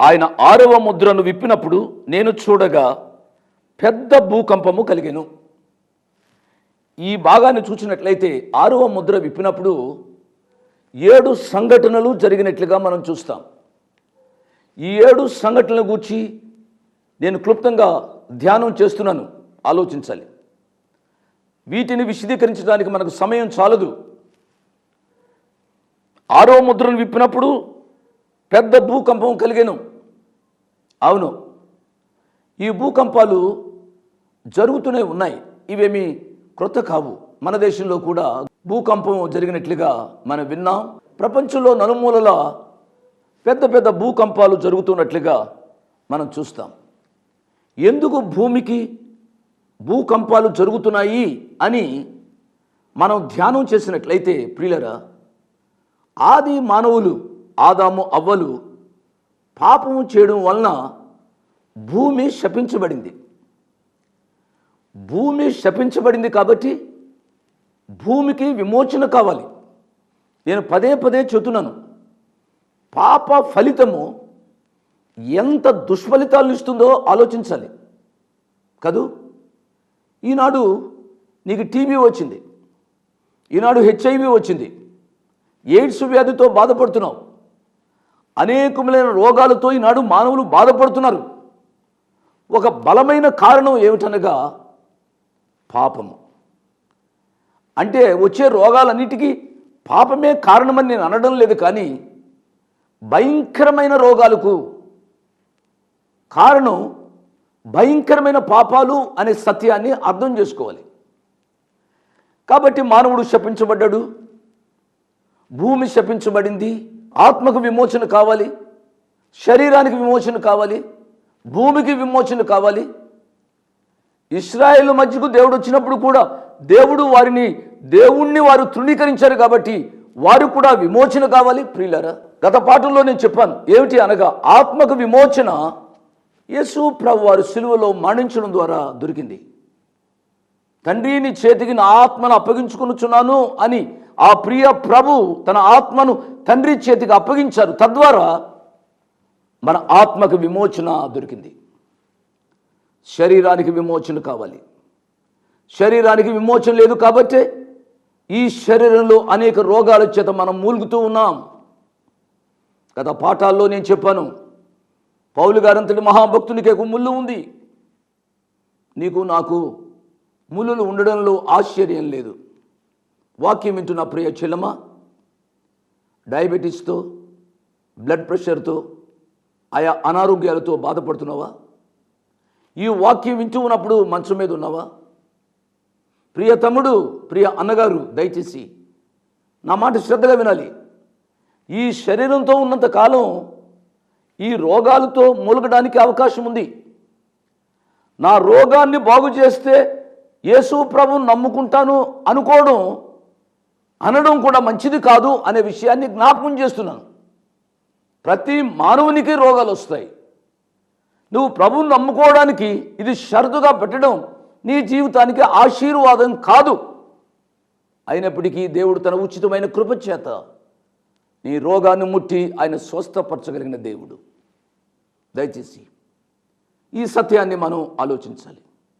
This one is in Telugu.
ఆయన ఆరవ ముద్రను విప్పినప్పుడు నేను చూడగా పెద్ద భూకంపము కలిగెను. ఈ భాగాన్ని చూసినట్లయితే ఆరవ ముద్ర విప్పినప్పుడు ఏడు సంఘటనలు జరిగినట్లుగా మనం చూస్తాం. ఈ ఏడు సంఘటనల గూర్చి నేను క్లుప్తంగా ధ్యానం చేస్తున్నాను. ఆలోచించాలి. వీటిని విశదీకరించడానికి మనకు సమయం చాలదు. ఆరో ముద్రను విప్పినప్పుడు పెద్ద భూకంపం కలిగాను. అవును. ఈ భూకంపాలు జరుగుతూనే ఉన్నాయి. ఇవేమి క్రొత్త కావు. మన దేశంలో కూడా భూకంపం జరిగినట్లుగా మనం విన్నాం. ప్రపంచంలో నలుమూలల పెద్ద పెద్ద భూకంపాలు జరుగుతున్నట్లుగా మనం చూస్తాం. ఎందుకు భూమికి భూకంపాలు జరుగుతున్నాయి అని మనం ధ్యానం చేసినట్లయితే ప్రియులరా ఆది మానవులు ఆదాము అవ్వలు పాపము చేయడం వలన భూమి శపించబడింది. భూమి శపించబడింది కాబట్టి భూమికి విమోచన కావాలి. నేను పదే పదే చెబుతున్నాను. పాప ఫలితము ఎంత దుష్ఫలితాలను ఇస్తుందో ఆలోచించాలి. కదూ? ఈనాడు నీకు టీబీ వచ్చింది. ఈనాడు హెచ్ఐవి వచ్చింది. ఎయిడ్స్ వ్యాధితో బాధపడుతున్నావు. అనేకములైన రోగాలతో ఈనాడు మానవులు బాధపడుతున్నారు. ఒక బలమైన కారణం ఏమిటనగా పాపము. అంటే వచ్చే రోగాలన్నిటికీ పాపమే కారణమని నేను అనడం లేదు కానీ భయంకరమైన రోగాలకు కారణం భయంకరమైన పాపాలు అనే సత్యాన్ని అర్థం చేసుకోవాలి. కాబట్టి మానవుడు శపించబడ్డాడు భూమి శపించబడింది ఆత్మకు విమోచన కావాలి శరీరానికి విమోచన కావాలి భూమికి విమోచన కావాలి. ఇస్రాయేల్ మధ్యకు దేవుడు వచ్చినప్పుడు కూడా దేవుడు వారిని దేవుణ్ణి వారు తృణీకరించారు కాబట్టి వారు కూడా విమోచన కావాలి. ప్రియులరా గత పాఠంలో నేను చెప్పాను ఏమిటి అనగా ఆత్మకు విమోచన యేసు ప్రభు వారు సిలువలో మరణించడం ద్వారా దొరికింది. తండ్రి నీ చేతికి నా ఆత్మను అప్పగించుకొనుచున్నాను అని ఆ ప్రియ ప్రభు తన ఆత్మను తండ్రి చేతికి అప్పగించారు. తద్వారా మన ఆత్మకు విమోచన దొరికింది. శరీరానికి విమోచన కావాలి. శరీరానికి విమోచన లేదు కాబట్టే ఈ శరీరంలో అనేక రోగాల చేత మనం మూలుగుతూ ఉన్నాం. గత పాఠాల్లో నేను చెప్పాను పౌలు గారంతటి మహాభక్తునికి ఒక ముళ్ళు ఉంది. నీకు నాకు ములులు ఉండడంలో ఆశ్చర్యం లేదు. వాక్యం వింటున్న ప్రియ చెల్లమ్మ డయాబెటీస్తో బ్లడ్ ప్రెషర్తో ఆయా అనారోగ్యాలతో బాధపడుతున్నావా? ఈ వాక్యం వింటూ ఉన్నప్పుడు మంచం మీద ఉన్నావా? ప్రియ తమ్ముడు ప్రియ అన్నగారు దయచేసి నా మాట శ్రద్ధగా వినాలి. ఈ శరీరంతో ఉన్నంత కాలం ఈ రోగాలతో మూలగడానికి అవకాశం ఉంది. నా రోగాన్ని బాగు చేస్తే యేసు ప్రభు నమ్ముకుంటాను అనుకోవడం అనడం కూడా మంచిది కాదు అనే విషయాన్ని జ్ఞాపకం చేస్తున్నాను. ప్రతి మానవునికి రోగాలు వస్తాయి. నువ్వు ప్రభువుని నమ్ముకోవడానికి ఇది షరతుగా పెట్టడం నీ జీవితానికి ఆశీర్వాదం కాదు. అయినప్పటికీ దేవుడు తన ఉచితమైన కృప చేత నీ రోగాన్ని ముట్టి ఆయన స్వస్థపరచగలిగిన దేవుడు. దయచేసి ఈ సత్యాన్ని మనం ఆలోచించాలి.